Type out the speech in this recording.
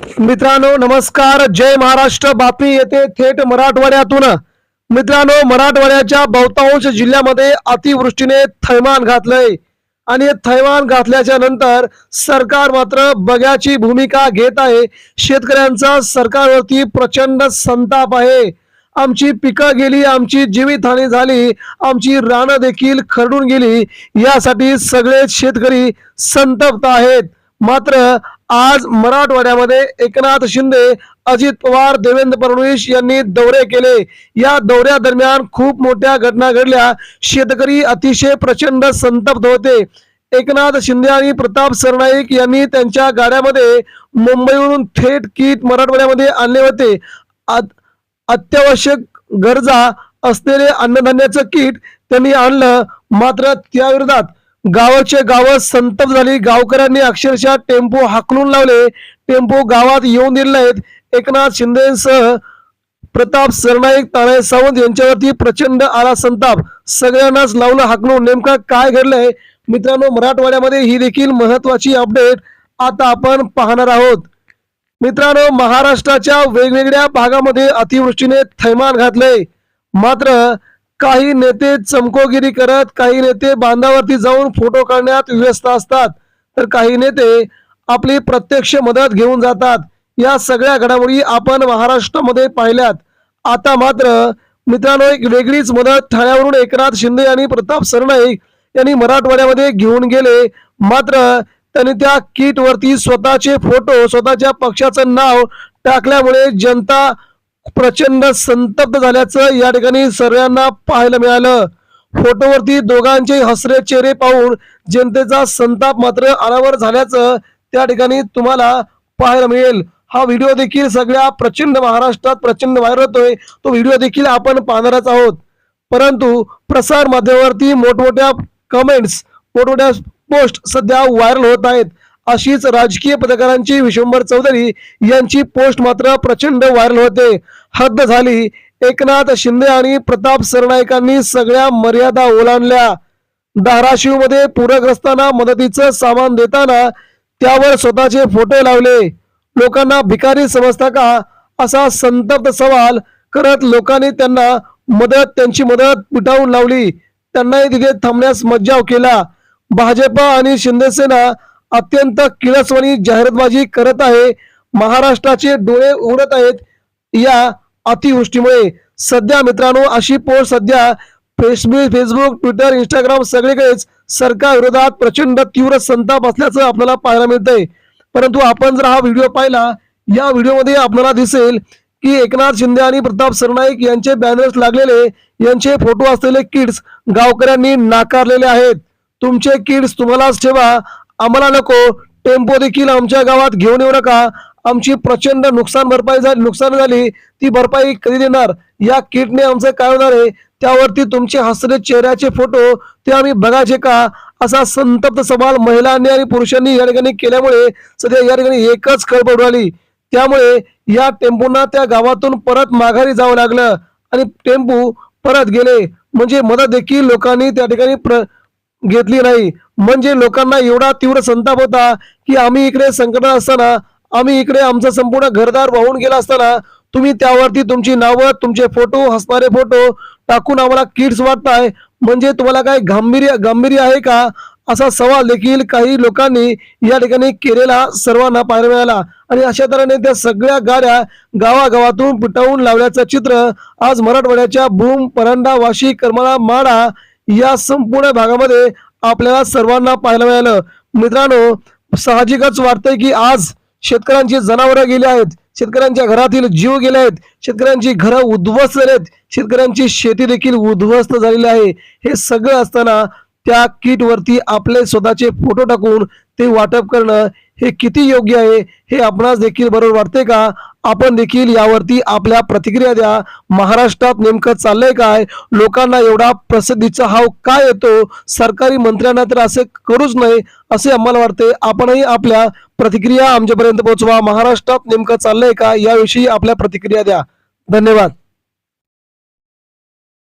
मित्रांनो नमस्कार. जय महाराष्ट्र. बापी येथे थेट मराठवाड्यातून. मित्रांनो मराठवाड्याच्या बहुतांश जिल्ह्यामध्ये अतिवृष्टीने थैमान घातलंय. आणि थैमान घातल्याच्या नंतर सरकार मात्र बघ्याची भूमिका घेत आहे. शेतकऱ्यांचा सरकारवरती प्रचंड संताप आहे. आमची पिकं गेली आमची जीवितहानी झाली आमची रानं देखील खरडून गेली. यासाठी सगळे शेतकरी संतप्त आहेत. मात्र आज मराठवाड्यामध्ये एकनाथ शिंदे अजित पवार देवेंद्र फडणवीस यांनी दौरे केले. या दौऱ्यादरम्यान खूप मोठ्या घटना घडल्या. शेतकरी अतिशय प्रचंड संतप्त होते. एकनाथ शिंदे आणि प्रताप सरनाईक यांनी त्यांच्या गाड्यामध्ये मुंबईवरून थेट किट मराठवाड्यामध्ये आणले होते. आत- अत्यावश्यक गरजा असलेले अन्नधान्याचं किट त्यांनी आणलं. मात्र त्याविरोधात गावाचे गाव संतप झाली. गावकऱ्यांनी अक्षरशः टेम्पो हाकलून लावले. टेम्पो गावात येऊन दिले आहेत. एकनाथ शिंदेसह प्रताप सरनाईक तानाई सावंत यांच्यावरती प्रचंड आला संताप. सगळ्यांनाच लावलं हाकलून. नेमका काय घडलंय? मित्रांनो मराठवाड्यामध्ये ही देखील महत्वाची अपडेट आता आपण पाहणार आहोत. मित्रांनो महाराष्ट्राच्या वेगवेगळ्या भागामध्ये अतिवृष्टीने थैमान घातले मात्र काही नेते चमकोगिरी करत काही नेते बांधावरती जाऊन फोटो काढण्यात व्यस्त असतात. तर काही नेते आपली प्रत्यक्ष मदत घेऊन जातात. या सगळ्या घडामोडी आपण महाराष्ट्रामध्ये पाहिल्यात. आता मात्र मित्रांनो एक वेगळीच मदत ठाण्यावरून एकनाथ शिंदे आणि प्रताप सरनाईक यांनी मराठवाड्यामध्ये घेऊन गेले. मात्र त्यांनी त्या किट वरती स्वतःचे फोटो स्वतःच्या पक्षाचं नाव टाकल्यामुळे जनता प्रचंड संतप्त झाल्याचं या ठिकाणी सर्वांना पाहायला मिळालं. फोटोवरती दोघांचे हसरे चेहरे पाहून जनतेचा संताप मात्र अनावर झाल्याचं त्या ठिकाणी तुम्हाला पाहायला मिळेल. हा व्हिडिओ देखील सगळ्या प्रचंड महाराष्ट्रात प्रचंड व्हायरल होतोय. तो व्हिडिओ देखील आपण पाहणारच आहोत. परंतु प्रसार माध्यमावरती मोठमोठ्या कमेंट्स मोठमोठ्या पोस्ट सध्या व्हायरल होत आहेत. अशीच राजकीय पत्रकारांची विश्वंभर चौधरी यांची पोस्ट मात्र प्रचंड व्हायरल होते. हद्द झाली. एकनाथ शिंदे आणि प्रताप सरनाईकांनी सगळ्या मर्यादा ओलांडल्या. धाराशिवमध्ये पूरग्रस्तांना मदतीचं सामान देताना त्यावर स्वतःचे फोटो लावले. लोकांना भिकारी समजता का? असा संतप्त सवाल करत लोकांनी त्यांना मदत त्यांची मदत पिटावून लावली. त्यांनाही तिथे थांबण्यास मज्जाव केला. भाजप आणि शिंदेसेना अत्यंत किळसवाणी जाहिरातबाजी करत आहे. महाराष्ट्राचे डोळे उघडत आहेत या अतिवृष्टीमुळे. सध्या मित्रांनो अशी पोस्ट सध्या फेसबुक फेसबुक ट्विटर इंस्टाग्राम सगळीकडेच सरकार विरोधात प्रचंड तीव्र संताप असल्याचं आपल्याला पाहायला मिळतंय. परंतु आपण जर हा व्हिडिओ पाहिला या व्हिडिओमध्ये आपल्याला दिसेल की एकनाथ शिंदे आणि प्रताप सरनाईक यांचे बॅनर्स लागलेले यांचे फोटो असलेले किड्स गावकऱ्यांनी नाकारलेले आहेत. तुमचे किड्स तुम्हालाच ठेवा. आम्हाला नको. टेम्पो देखील आमच्या गावात घेऊन येऊ नका. आमची प्रचंड नुकसान भरपाई झाली नुकसान झाली. ती भरपाई कधी देणार? या किटने आमचं काय होणार आहे? त्यावरती तुमचे हसरे चेहऱ्याचे फोटो ते आम्ही बघायचे का? असा संतप्त सवाल महिलांनी आणि पुरुषांनी या ठिकाणी केल्यामुळे सध्या या ठिकाणी एकच खळबळ उडाली. त्यामुळे या टेम्पोना त्या गावातून परत माघारी जावं लागलं आणि टेम्पो परत गेले. म्हणजे मदत देखील लोकांनी त्या ठिकाणी प्र घेतली नाही. म्हणजे लोकांना एवढा तीव्र संताप होता की आम्ही इकडे संकटात असताना आम्ही इकडे आमचं संपूर्ण घरदार वाहून गेला असताना तुम्ही त्यावरती तुमची नावं तुमचे फोटो हसणारे फोटो टाकून आम्हाला किट्स वाटताय म्हणजे तुम्हाला काय गांभीर्य गांभीर्य आहे का? असा सवाल देखील काही लोकांनी या ठिकाणी केलेला सर्वांना पाहायला मिळाला. आणि अशा तऱ्हेने त्या सगळ्या गाड्या गावागावातून पिटावून लावल्याचं चित्र आज मराठवाड्याच्या भूम परंडा वाशी करमाळा माडा या संपूर्ण भागामध्ये आपल्याला सर्वांना पाहायला मिळालं. मित्रांनो साहजिकच वाटतंय की आज शेतकऱ्यांची जनावरं गेली आहेत. शेतकऱ्यांच्या घरातील जीव गेले आहेत. शेतकऱ्यांची घरं उद्ध्वस्त झाली आहेत. शेतकऱ्यांची शेती देखील उद्ध्वस्त झालेली आहे. हे सगळं असताना त्या किटवरती आपले स्वतःचे फोटो टाकून ते वाटप करणं हे किती योग्य आहे हे आपणास देखील बरोबर वाटते का? आपण देखील यावरती आपल्या प्रतिक्रिया द्या. महाराष्ट्रात नेमकं चाललंय काय? लोकांना एवढा प्रसिद्धीचा हाव काय येतो? सरकारी मंत्र्यांना तर असे करूच नये असे आम्हाला वाटते. आपणही आपल्या प्रतिक्रिया आमच्यापर्यंत पोहोचवा. महाराष्ट्रात नेमकं चाललंय का? याविषयी आपल्या प्रतिक्रिया द्या. धन्यवाद.